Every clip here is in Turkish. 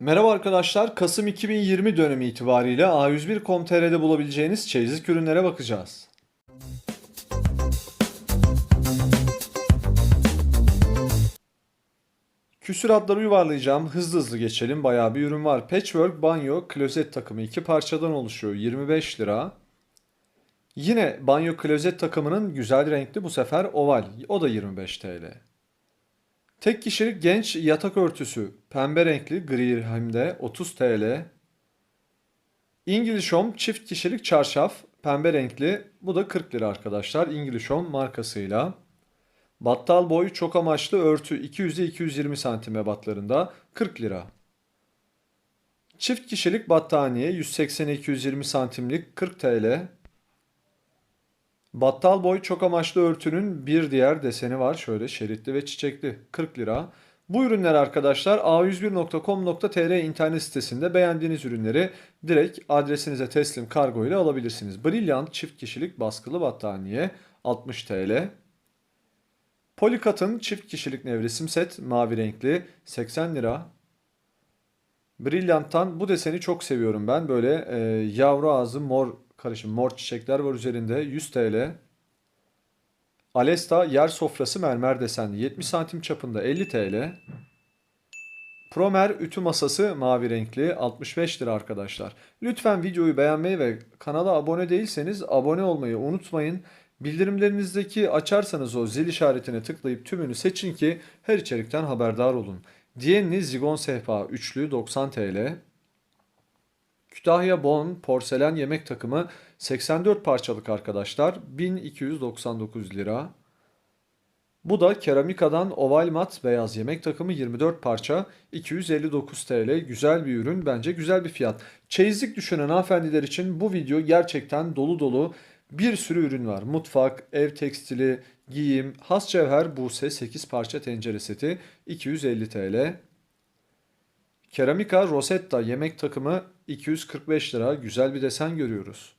Merhaba arkadaşlar, Kasım 2020 dönemi itibariyle A101.com.tr'de bulabileceğiniz çeyizlik ürünlere bakacağız. Küsuratları yuvarlayacağım, hızlı hızlı geçelim. Bayağı bir ürün var. Patchwork banyo klozet takımı iki parçadan oluşuyor. 25 lira. Yine banyo klozet takımının güzel renkli bu sefer oval. O da 25 TL. Tek kişilik genç yatak örtüsü pembe renkli gri hem de 30 TL. English Home çift kişilik çarşaf pembe renkli bu da 40 lira arkadaşlar English Home markasıyla. Battal boy çok amaçlı örtü 200'e 220 santim ebatlarında 40 lira. Çift kişilik battaniye 180'e 220 santimlik 40 TL. Battal boy çok amaçlı örtünün bir diğer deseni var. Şöyle şeritli ve çiçekli. 40 lira. Bu ürünler arkadaşlar a101.com.tr internet sitesinde beğendiğiniz ürünleri direkt adresinize teslim kargo ile alabilirsiniz. Brilliant çift kişilik baskılı battaniye 60 TL. Polikat'ın çift kişilik nevresim set mavi renkli 80 lira. Brilliant'tan bu deseni çok seviyorum ben. Böyle e, yavru ağzı mor karışım mor çiçekler var üzerinde 100 TL. Alesta yer sofrası mermer desenli 70 santim çapında 50 TL. Promer ütü masası mavi renkli 65 lira arkadaşlar. Lütfen videoyu beğenmeyi ve kanala abone değilseniz abone olmayı unutmayın. Bildirimlerinizdeki açarsanız o zil işaretine tıklayıp tümünü seçin ki her içerikten haberdar olun. Diğerini Zigon Sehpa üçlü 90 TL. Kütahya Bon porselen yemek takımı 84 parçalık arkadaşlar 1299 lira. Bu da keramikadan oval mat beyaz yemek takımı 24 parça 259 TL. Güzel bir ürün bence güzel bir fiyat. Çeyizlik düşünen hanımefendiler için bu video gerçekten dolu dolu bir sürü ürün var. Mutfak, ev tekstili, giyim, has cevher Buse 8 parça tencere seti 250 TL. Keramika Rosetta yemek takımı 245 lira. Güzel bir desen görüyoruz.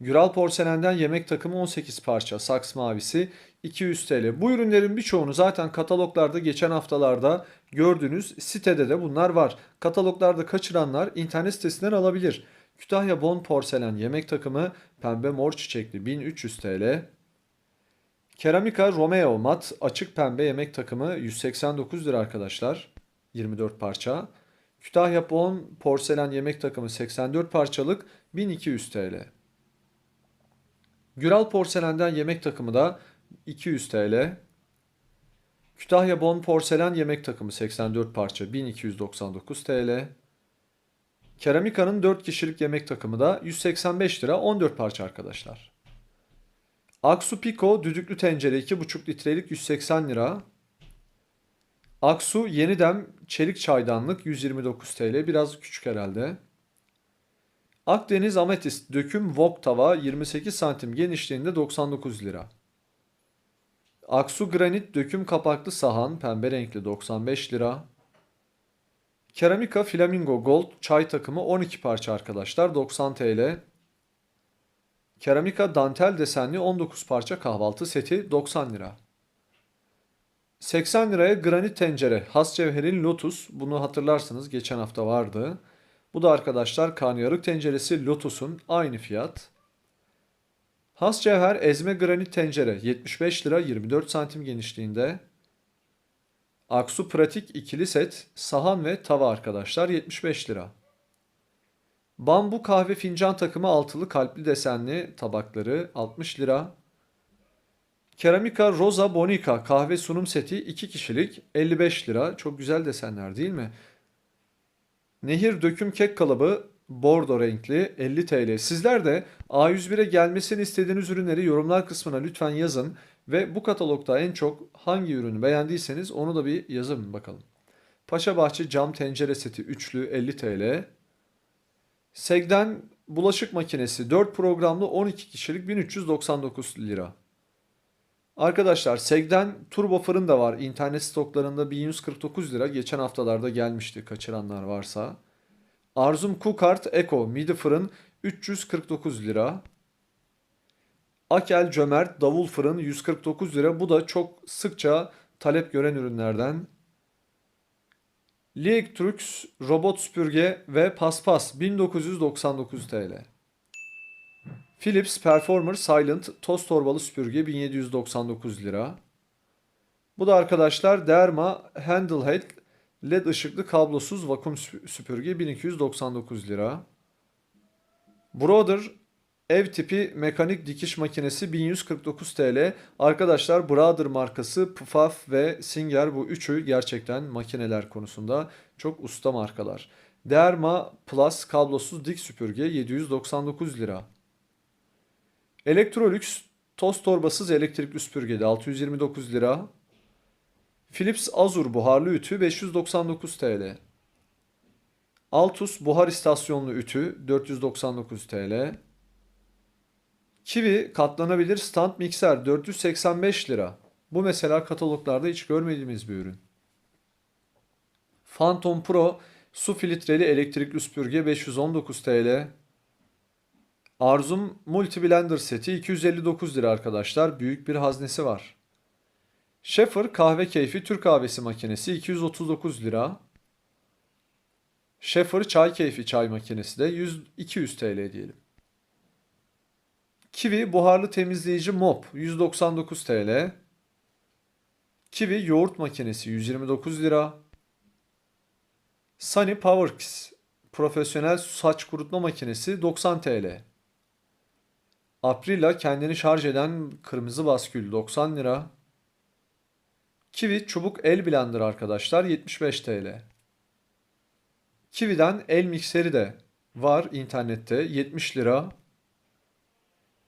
Güral porselenden yemek takımı 18 parça. Saks mavisi 200 TL. Bu ürünlerin birçoğunu zaten kataloglarda geçen haftalarda gördüğünüz sitede de bunlar var. Kataloglarda kaçıranlar internet sitesinden alabilir. Kütahya Bon porselen yemek takımı pembe mor çiçekli 1300 TL. Keramika Romeo mat açık pembe yemek takımı 189 lira arkadaşlar. 24 parça. Kütahya Bon porselen yemek takımı 84 parçalık 1200 TL. Güral porselenden yemek takımı da 200 TL. Kütahya Bon porselen yemek takımı 84 parça 1299 TL. Keramika'nın 4 kişilik yemek takımı da 185 lira 14 parça arkadaşlar. Aksu Pico düdüklü tencere 2,5 litrelik 180 lira. Aksu Yenidem çelik çaydanlık 129 TL. Biraz küçük herhalde. Akdeniz Ametist döküm wok tava 28 santim genişliğinde 99 lira. Aksu Granit döküm kapaklı sahan pembe renkli 95 lira. Keramika Flamingo Gold çay takımı 12 parça arkadaşlar 90 TL. Keramika dantel desenli 19 parça kahvaltı seti 90 lira. 80 liraya granit tencere. Has Cevher'in Lotus. Bunu hatırlarsınız geçen hafta vardı. Bu da arkadaşlar karnıyarık tenceresi Lotus'un aynı fiyat. Has Cevher ezme granit tencere 75 lira 24 santim genişliğinde. Aksu pratik ikili set sahan ve tava arkadaşlar 75 lira. Bambu kahve fincan takımı altılı kalpli desenli tabakları 60 lira. Keramika Rosa Bonica kahve sunum seti 2 kişilik 55 lira. Çok güzel desenler değil mi? Nehir döküm kek kalıbı bordo renkli 50 TL. Sizler de A101'e gelmesini istediğiniz ürünleri yorumlar kısmına lütfen yazın. Ve bu katalogda en çok hangi ürünü beğendiyseniz onu da bir yazın bakalım. Paşa Bahçe cam tencere seti üçlü 50 TL. Segden bulaşık makinesi 4 programlı 12 kişilik 1399 lira. Arkadaşlar Seg'den turbo fırın da var. İnternet stoklarında 1149 lira. Geçen haftalarda gelmişti kaçıranlar varsa. Arzum Cookart Eco midi fırın 349 lira. Akel Cömert davul fırın 149 lira. Bu da çok sıkça talep gören ürünlerden. Liectrux robot süpürge ve paspas 1999 TL. Philips Performer Silent toz torbalı süpürge 1799 lira. Bu da arkadaşlar Derma Handlehead LED ışıklı kablosuz vakum sü- süpürge 1299 lira. Brother ev tipi mekanik dikiş makinesi 1149 TL. Arkadaşlar Brother markası Pfaff ve Singer bu üçü gerçekten makineler konusunda çok usta markalar. Derma Plus kablosuz dik süpürge 799 lira. Electrolux toz torbasız elektrikli süpürge de 629 lira. Philips Azur buharlı ütü 599 TL. Altus buhar istasyonlu ütü 499 TL. Kiwi katlanabilir stand mikser 485 lira. Bu mesela kataloglarda hiç görmediğimiz bir ürün. Phantom Pro su filtreli elektrikli süpürge 519 TL. Arzum Multi Blender seti 259 lira arkadaşlar. Büyük bir haznesi var. Schaefer kahve keyfi Türk kahvesi makinesi 239 lira. Schaefer çay keyfi çay makinesi de 100, 200 TL diyelim. Kiwi buharlı temizleyici mop 199 TL. Kiwi yoğurt makinesi 129 lira. Sunny PowerX profesyonel saç kurutma makinesi 90 TL. Aprila kendini şarj eden kırmızı baskül 90 lira. Kiwi çubuk el blender arkadaşlar 75 TL. Kiwi'den el mikseri de var internette 70 lira.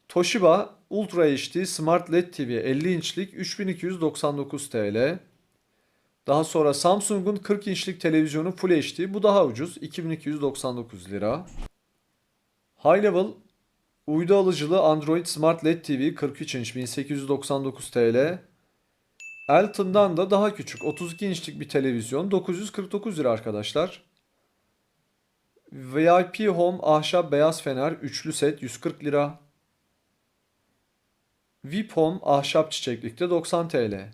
Toshiba Ultra HD Smart LED TV 50 inçlik 3299 TL. Daha sonra Samsung'un 40 inçlik televizyonu Full HD bu daha ucuz 2299 lira. High Level uydu alıcılı Android Smart LED TV 43 inç 1899 TL. Elton'dan da daha küçük 32 inçlik bir televizyon 949 lira arkadaşlar. VIP Home ahşap beyaz fener üçlü set 140 lira. VIP Home ahşap çiçeklikte 90 TL.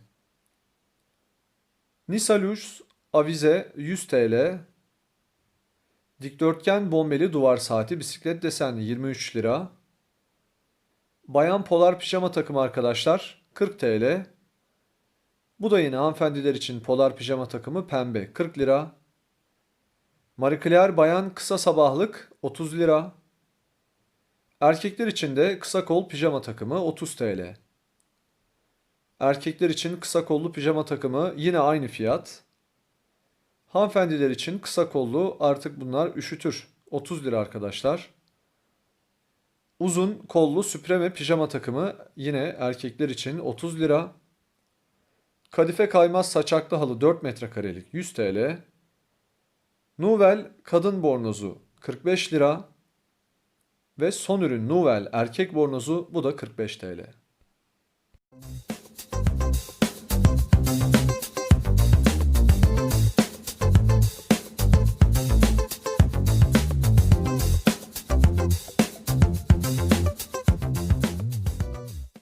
Nisalux avize 100 TL. Dikdörtgen bombeli duvar saati bisiklet desenli 23 lira. Bayan polar pijama takımı arkadaşlar 40 TL. Bu da yine hanımefendiler için polar pijama takımı pembe 40 lira. Marie Claire bayan kısa sabahlık 30 lira. Erkekler için de kısa kol pijama takımı 30 TL. Erkekler için kısa kollu pijama takımı yine aynı fiyat. Hanımefendiler için kısa kollu artık bunlar üşütür. 30 lira arkadaşlar. Uzun kollu süpreme pijama takımı yine erkekler için 30 lira. Kadife kaymaz saçaklı halı 4 metrekarelik 100 TL. Nuvel kadın bornozu 45 lira. Ve son ürün Nuvel erkek bornozu bu da 45 TL.